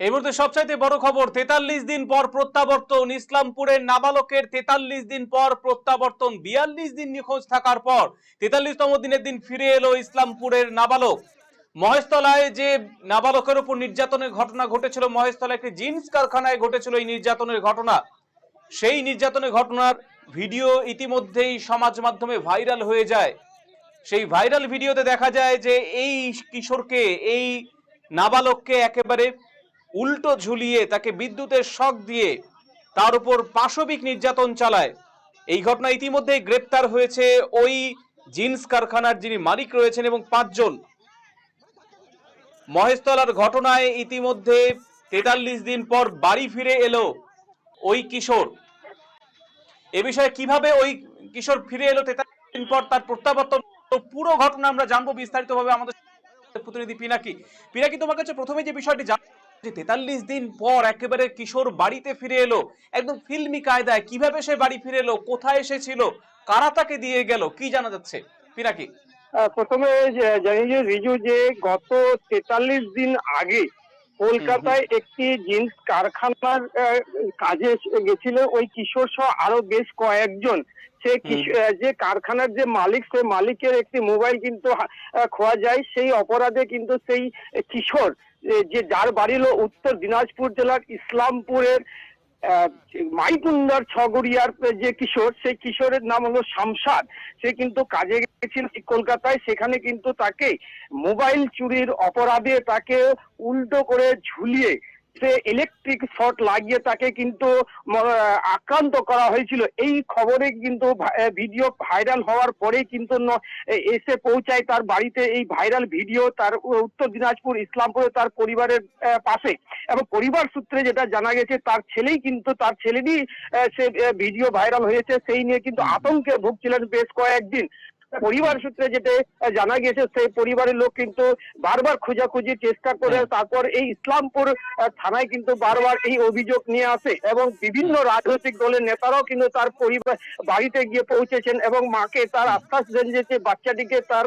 এই মুহূর্তে সবচাইতে বড় খবর, তেতাল্লিশ দিন পর প্রত্যাবর্তন। ইসলামপুরের নাবালকের তেতাল্লিশ দিন পর প্রত্যাবর্তন, বিয়াল্লিশ দিন নিখোঁজ থাকার পর তেতাল্লিশতম দিনের দিন ফিরে এলো ইসলামপুরের নাবালক। মহেশতলায় যে নাবালকের উপর নির্যাতনের ঘটনা ঘটেছিল, মহেশতলায় একটি জিন্স কারখানায় ঘটেছিল এই নির্যাতনের ঘটনা। সেই নির্যাতনের ঘটনার ভিডিও ইতিমধ্যেই সমাজ মাধ্যমে ভাইরাল হয়ে যায়। সেই ভাইরাল ভিডিওতে দেখা যায় যে এই কিশোরকে, এই নাবালককে একেবারে উল্টো ঝুলিয়ে তাকে বিদ্যুতের শক দিয়ে তার উপর পাশবিক নির্যাতন চালায়। এই ঘটনা ইতিমধ্যেই গ্রেপ্তার হয়েছে ওই জিন্স কারখানার যিনি মালিক রয়েছেন এবং পাঁচজন। মহেশতলার ঘটনায় ইতিমধ্যে তেতাল্লিশ দিন পর বাড়ি ফিরে এলো ওই কিশোর। এ বিষয়ে কীভাবে ওই কিশোর ফিরে এলো তেতাল্লিশ দিন পর তার প্রত্যাবর্তন? পুরো ঘটনা আমরা জানব বিস্তারিত ভাবে আমাদের প্রতিনিধি পিনাকি। পিনাকি, তোমার কাছে প্রথমে যে বিষয়টি জান যে তেতাল্লিশ দিন পর একেবারে কিশোর বাড়িতে ফিরে এলো। একদম ফিল্মি কায়দায় কীভাবে সে বাড়ি ফিরে এলো, কোথায় এসেছিল কারা তাকে দিয়ে গেল, কি জানা যাচ্ছে? পিনাকি। প্রথমে জানি যে রিজু যে গত তেতাল্লিশ দিন আগে কলকাতায় একটি জিন্স কারখানার কাজে গেছিল ওই কিশোর সহ আরও বেশ কয়েকজন। সে যে কারখানার যে মালিক সে মালিকের একটি মোবাইল কিন্তু খোয়া যায়। সেই অপরাধে কিন্তু সেই কিশোর যে যার বাড়ি হলো উত্তর দিনাজপুর জেলার ইসলামপুরের মাইকুন্দার ছগড়িয়ার যে কিশোর, সেই কিশোরের নাম হলো শামসাদ। সে কিন্তু কাজে গেছিল কলকাতায়, সেখানে কিন্তু তাকে মোবাইল চুরির অপরাধে তাকে উল্টো করে ঝুলিয়ে সে ইলেকট্রিক শর্ট লাগিয়ে তাকে কিন্তু আক্রান্ত করা হয়েছিল। এই খবরে কিন্তু ভিডিও ভাইরাল হওয়ার পরেই কিন্তু এসে পৌঁছায় তার বাড়িতে এই ভাইরাল ভিডিও তার উত্তর দিনাজপুর ইসলামপুরে তার পরিবারের পাশে। এবং পরিবার সূত্রে যেটা জানা গেছে তার ছেলেই কিন্তু তার ছেলেরই সে ভিডিও ভাইরাল হয়েছে। সেই নিয়ে কিন্তু আতঙ্কে ভুগছিলেন বেশ কয়েকদিন। পরিবার সূত্রে যেটা জানা গেছে সেই পরিবারের লোক কিন্তু বারবার খোঁজাখুঁজির চেষ্টা করে তারপর এই ইসলামপুর থানায় কিন্তু বারবার এই অভিযোগ নিয়ে আসে এবং বিভিন্ন রাজনৈতিক দলের নেতারাও কিন্তু তার পরিবার বাড়িতে গিয়ে পৌঁছেছেন এবং মাকে তার আশ্বাস দেন যে বাচ্চাটিকে তার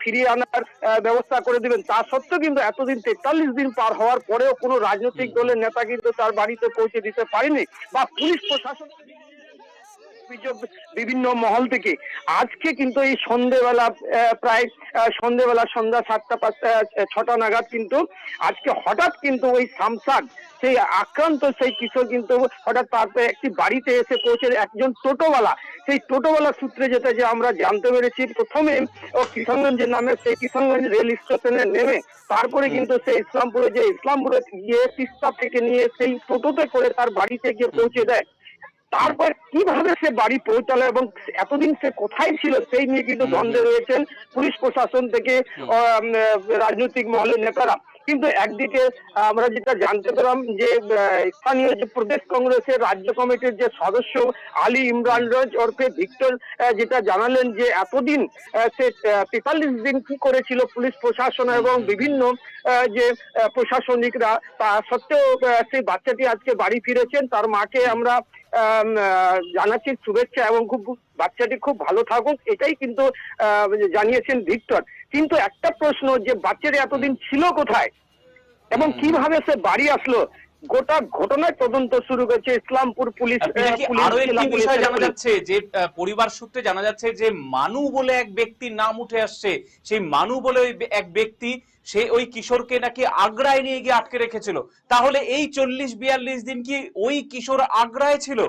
ফিরিয়ে আনার ব্যবস্থা করে দিবেন। তা সত্ত্বেও কিন্তু এতদিন তেতাল্লিশ দিন পার হওয়ার পরেও কোনো রাজনৈতিক দলের নেতা কিন্তু তার বাড়িতে পৌঁছে দিতে পারেনি বা পুলিশ প্রশাসন বিভিন্ন মহল থেকে। আজকে কিন্তু এই সন্ধেবেলা প্রায় সন্ধেবেলা সন্ধ্যা সাতটা পাঁচটা ছটা নাগাদ কিন্তু আজকে হঠাৎ কিন্তু ওই সামসাদ, সেই আক্রান্ত সেই কিশোর কিন্তু হঠাৎ তারপরে একটি বাড়িতে এসে পৌঁছে একজন টোটোওয়ালা, সেই টোটোওয়ালা সূত্রে যেটা যে আমরা জানতে পেরেছি, প্রথমে ও কিষানগঞ্জের নামে, সেই কিষানগঞ্জ রেল স্টেশনে নেমে তারপরে কিন্তু সেই ইসলামপুরে যে ইসলামপুরে গিয়ে তিস্তা থেকে নিয়ে সেই টোটোতে করে তার বাড়িতে গিয়ে পৌঁছে দেয়। তারপর কীভাবে সে বাড়ি পৌঁছালো এবং এতদিন সে কোথায় ছিল সেই নিয়ে কিন্তু দ্বন্দ্বে রয়েছেন পুলিশ প্রশাসন থেকে রাজনৈতিক মহলের নেতারা। কিন্তু একদিকে আমরা যেটা জানতে পেলাম যে স্থানীয় যে প্রদেশ কংগ্রেসের রাজ্য কমিটির যে সদস্য আলী ইমরান রোজ ওরফে ভিক্টর যেটা জানালেন যে এতদিন সে তেতাল্লিশ দিন কি করেছিল পুলিশ প্রশাসন এবং বিভিন্ন যে প্রশাসনিকরা তা সত্ত্বেও সেই বাচ্চাটি আজকে বাড়ি ফিরেছেন। তার মাকে আমরা জানাচ্ছি শুভেচ্ছা এবং খুব বাচ্চাটি খুব ভালো থাকুক এটাই কিন্তু আহ, জানিয়েছেন ভিক্টর। কিন্তু একটা প্রশ্ন যে বাচ্চাটি এতদিন ছিল কোথায়? এবং কীভাবে সে বাড়ি আসলো? গোটা ঘটনায় তদন্ত শুরু করেছে ইসলামপুর পুলিশ আরও একটি বিষয় জানা যাচ্ছে যে পরিবার সূত্রে জানা যাচ্ছে যে মানু বলে এক ব্যক্তির নাম উঠে আসছে। সেই মানু বলে এক ব্যক্তি সে ওই কিশোরকে নাকি আগ্রায় নিয়ে গিয়ে আটকে রেখেছিল। তাহলে এই চল্লিশ বিয়াল্লিশ দিন কি ওই কিশোর আগ্রায় ছিল?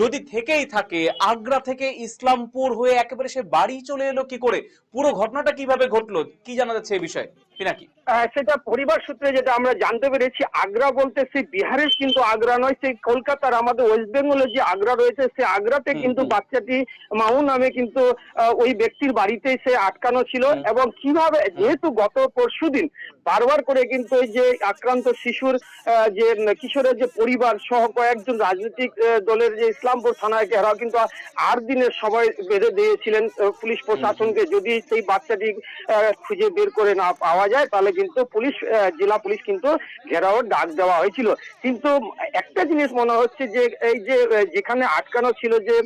যদি থেকেই থাকে আগ্রা থেকে ইসলামপুর হয়ে একেবারে সে বাড়ি চলে এলো কি করে? পুরো ঘটনাটা কীভাবে ঘটলো? কি জানা যাচ্ছে এই বিষয়ে? পিনাকি সেটা পরিবার সূত্রে যেটা আমরা জানতে পেরেছি আগ্রা বলতে সেই বিহারের কিন্তু আগ্রা নয় সেই কলকাতার আমাদের ওয়েস্ট বেঙ্গলের যে আগ্রা রয়েছে সেই আগ্রাতে কিন্তু বাচ্চাটি মাউ নামে কিন্তু ওই ব্যক্তির বাড়িতে সে আটকানো ছিল এবং কীভাবে যেহেতু গত পরশুদিন বারবার করে কিন্তু ওই যে আক্রান্ত শিশুর যে কিশোরের যে পরিবার সহ কয়েকজন রাজনৈতিক দলের যে ইসলামপুর থানায় ঘেরাও কিন্তু আট দিনের সময় বেঁধে দিয়েছিলেন পুলিশ প্রশাসনকে। যদি সেই বাচ্চাটি খুঁজে বের করে না পাওয়া যায় তাহলে কিন্তু পুলিশ জেলা পুলিশ কিন্তু ঘেরাও ডাক দেওয়া হয়েছিল। কিন্তু একটা জিনিস মনে হচ্ছে যে এই যে যেখানে আটকানো ছিল যে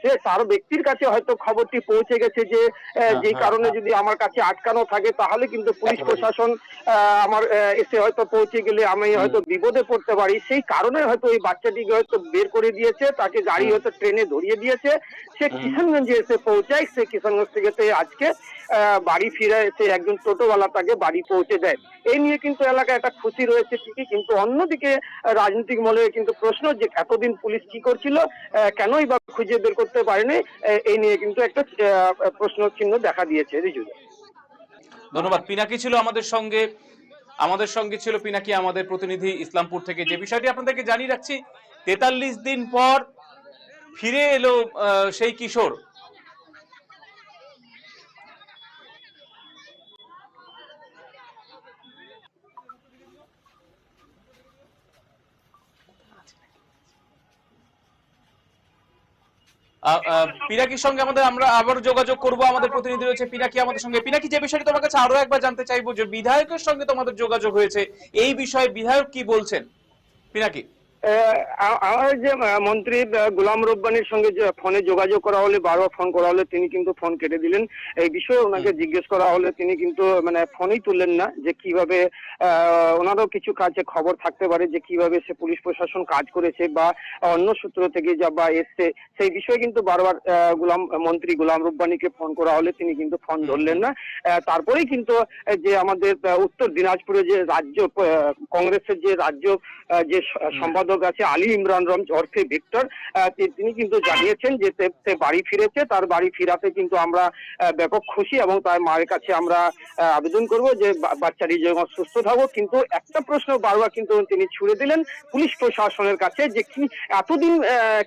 সে তার ব্যক্তির কাছে হয়তো খবরটি পৌঁছে গেছে যে আহ, যে হ্যাঁ, কারণে যদি আমার কাছে আটকানো থাকে তাহলে কিন্তু পুলিশ প্রশাসন আমার এসে হয়তো পৌঁছে গেলে আমি হয়তো বিপদে পড়তে পারি। সেই কারণে হয়তো ওই বাচ্চাটিকে হয়তো বের করে দিয়েছে তাকে গাড়ি হয়তো ট্রেনে ধরিয়ে দিয়েছে। সে কিষানগঞ্জে এসে পৌঁছায়। সে কিষানগঞ্জ থেকে সে আজকে বাড়ি ফিরে এসে একজন টোটোওয়ালা তাকে বাড়ি পৌঁছে দেয়। এই নিয়ে কিন্তু এলাকায় একটা খুশি রয়েছে ঠিকই কিন্তু অন্যদিকে রাজনৈতিক মহলে কিন্তু প্রশ্ন যে এতদিন পুলিশ কি করছিল কেনই বা খুঁজে বের করতে পারেনি এই নিয়ে কিন্তু একটা আহ, প্রশ্ন চিহ্ন দেখা দিয়েছে রিজু ধন্যবাদ। পিনাকি ছিল আমাদের সঙ্গে। আমাদের সঙ্গে ছিল পিনাকি, আমাদের প্রতিনিধি ইসলামপুর থেকে। যে বিষয়টি আপনাদেরকে জানিয়ে রাখছি, তেতাল্লিশ দিন পর ফিরে এলো সেই কিশোর। পিনাকির সঙ্গে আমাদের আমরা আবার যোগাযোগ করব। আমাদের প্রতিনিধি রয়েছে পিনাকি আমাদের সঙ্গে। পিনাকি, যে বিষয়টি তোমার কাছে আরও একবার জানতে চাইব যে বিধায়কের সঙ্গে তোমাদের যোগাযোগ হয়েছে, এই বিষয়ে বিধায়ক কি বলছেন? পিনাকি। আমার যে মন্ত্রী গোলাম রব্বানির সঙ্গে যে ফোনে যোগাযোগ করা হলে বারবার ফোন করা হলে তিনি কিন্তু ফোন কেটে দিলেন। এই বিষয়ে ওনাকে জিজ্ঞেস করা হলে তিনি কিন্তু মানে ফোনই তুললেন না যে কীভাবে ওনারও কিছু কাজে খবর থাকতে পারে যে কীভাবে সে পুলিশ প্রশাসন কাজ করেছে বা অন্য সূত্র থেকে যা বা এসছে সেই বিষয়ে কিন্তু বারবার গোলাম মন্ত্রী গোলাম রব্বানিকে ফোন করা হলে তিনি কিন্তু ফোন ধরলেন না। তারপরেই কিন্তু যে আমাদের উত্তর দিনাজপুরে যে রাজ্য কংগ্রেসের যে রাজ্য যে স- সম্পাদক আছে আলী ইমরান রম ওরফে ভিক্টর। তিনি কিন্তু জানিয়েছেন যে সে- বাড়ি ফিরেছে তার বাড়ি ফিরাতে কিন্তু আমরা ব্যাপক খুশি এবং তার মায়ের কাছে আমরা আবেদন করব যে বাচ্চাটি যেমন সুস্থ থাকুক। কিন্তু একটা প্রশ্ন বারবার কিন্তু তিনি ছুড়ে দিলেন পুলিশ প্রশাসনের কাছে যে কি এতদিন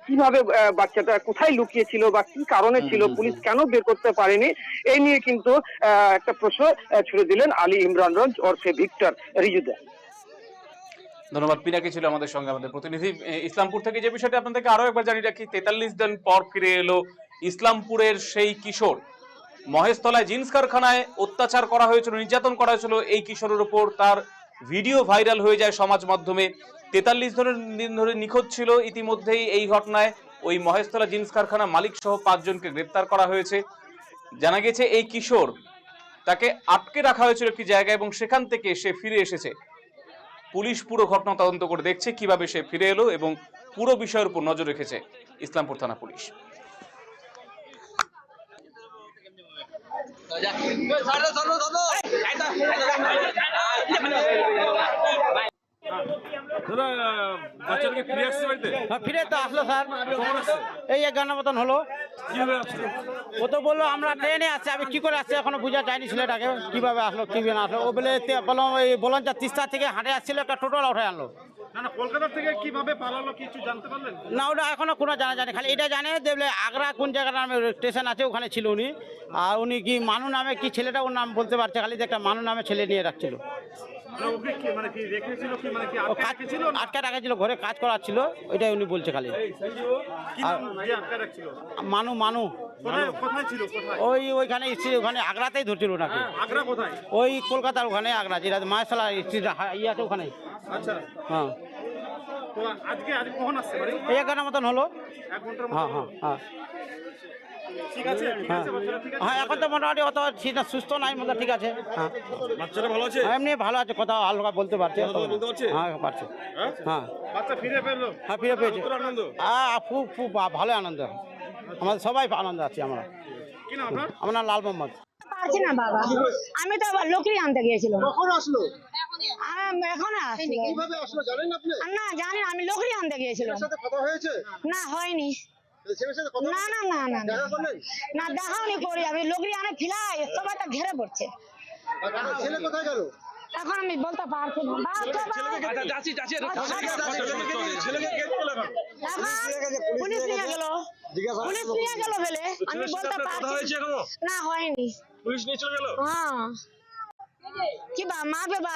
কীভাবে বাচ্চাটা কোথায় লুকিয়েছিল বা কি কারণে ছিল পুলিশ কেন বের করতে পারেনি? এই নিয়ে কিন্তু একটা প্রশ্ন ছুড়ে দিলেন আলী ইমরান রঞ্জ ওরফে ভিক্টর রিজুদা ধন্যবাদ, পিনাকি ছিল আমাদের সঙ্গে, আমাদের প্রতিনিধি। ইসলামপুর থেকে যে বিষয়টি আপনাদেরকে আরও একবার জানিয়ে রাখি, তেতাল্লিশ দিন পর ফিরে এলো ইসলামপুরের সেই কিশোর। মহেশতলায় জিন্স কারখানায় অত্যাচার করা হয়েছিল, নির্যাতন করা হয়েছিল এই কিশোরের উপর তার ভিডিও ভাইরাল হয়ে যায় সমাজ মাধ্যমে। তেতাল্লিশ দিন ধরে নিখোঁজ ছিল ইতিমধ্যেই এই ঘটনায়। ওই মহেশতলা জিন্স কারখানা মালিক সহ পাঁচজনকে গ্রেপ্তার করা হয়েছে। জানা গেছে এই কিশোর তাকে আটকে রাখা হয়েছিল একটি জায়গায় এবং সেখান থেকে সে ফিরে এসেছে। পুলিশ পুরো ঘটনা তদন্ত করে দেখছে কীভাবে সে ফিরে এলো এবং পুরো বিষয়ের উপর নজর রেখেছে ইসলামপুর থানা পুলিশ। বাচ্চাটাকে ফিরে আসছে বাড়িতে? হ্যাঁ, ফিরে তো আসলো স্যার। এই এক ঘণ্টা মতন হলো। ও তো বলল আমরা ট্রেনে আসছি আমি কি করে আসছি এখনও বুঝা যায়নি ছেলেটাকে কীভাবে আসলো কি না আসলো? ও বলে বললাম এই বলঞ্চা তিস্তা থেকে হাঁটে আসছিল একটা টোটোলা উঠে আনলো। কলকাতা থেকে কীভাবে পালালো কিছু জানতে পারলেন? না ওটা এখনও কোনো জানা জানি খালি এটা জানে যে বলে আগ্রা কোন জায়গার নামে স্টেশন আছে ওখানে ছিল উনি। আর উনি কি মানু নামে কি ছেলেটা? ওর নাম বলতে পারছে খালি যে একটা মানু নামে ছেলে নিয়ে রাখছিল ওকে কি মানে কি রেখেছিল কি মানে কি আটকে কাজ রেখেছিল আটকা রাখা ঘরে কাজ করার ছিল ওইটাই উনি বলছে খালি। কি নাম যে আটকে রাখছিল? মানু মানু। কোথায় কোথায় ছিল কোথায়? ওই ওইখানে স্ত্রী ওখানে আগ্রাতেই ধরছিল আগ্রা কোথায়? ওই কলকাতার ওখানে আগ্রা যেটা মায়াশালা স্ট্রিট ইয়ে আছে ওখানে। আচ্ছা। হ্যাঁ। তো আজকে আজ কখন আসছে এক ঘণ্টার মতন হলো। এক ঘণ্টার হ্যাঁ মতো হ্যাঁ। হ্যাঁ ঠিক আছে ঠিক আছে বাচ্চাটা ঠিক আছে। হ্যাঁ এখন তো মোটামুটি অত সুস্থ নাই মতো ঠিক আছে। হ্যাঁ। বাচ্চাটা ভালো আছে? হ্যাঁ, এমনি ভালো আছে কথা হালকা বলতে পারছে। হ্যাঁ পারছে। হ্যাঁ? হ্যাঁ। বাচ্চা ফিরে পেল? হ্যাঁ ফিরে পেয়েছে। হ্যাঁ খুব খুব ভালো আনন্দ। আমাদের সবাই আনন্দ আছি আমরা। কি নাম আমার নাম লাল মোহাম্মদ। পারছি না বাবা। আমি তো আবার লোকরি আনতে গিয়েছিলাম। কখন আসলো? এখন আসলো। কীভাবে আসলো জানেন আপনি? আর না জানি আমি লোকরি আনতে গিয়েছিলাম। সাথে কথা হয়েছে? না হয়নি। না না করি আমি লোকরি আনে ফিলাই সবাই তো ঘেরে পড়ছে। আর ছেলে কোথায় গেল? এখন আমি বলতে পারছি না। বা তো বা- এখন পুলিশ নিয়ে গেল। পুলিশ নিয়ে গেল বলে। আমি বলতে পারছি না। না হয়নি। পুলিশ নিয়ে চলে গেল? হ্যাঁ। কি বা মারবে বা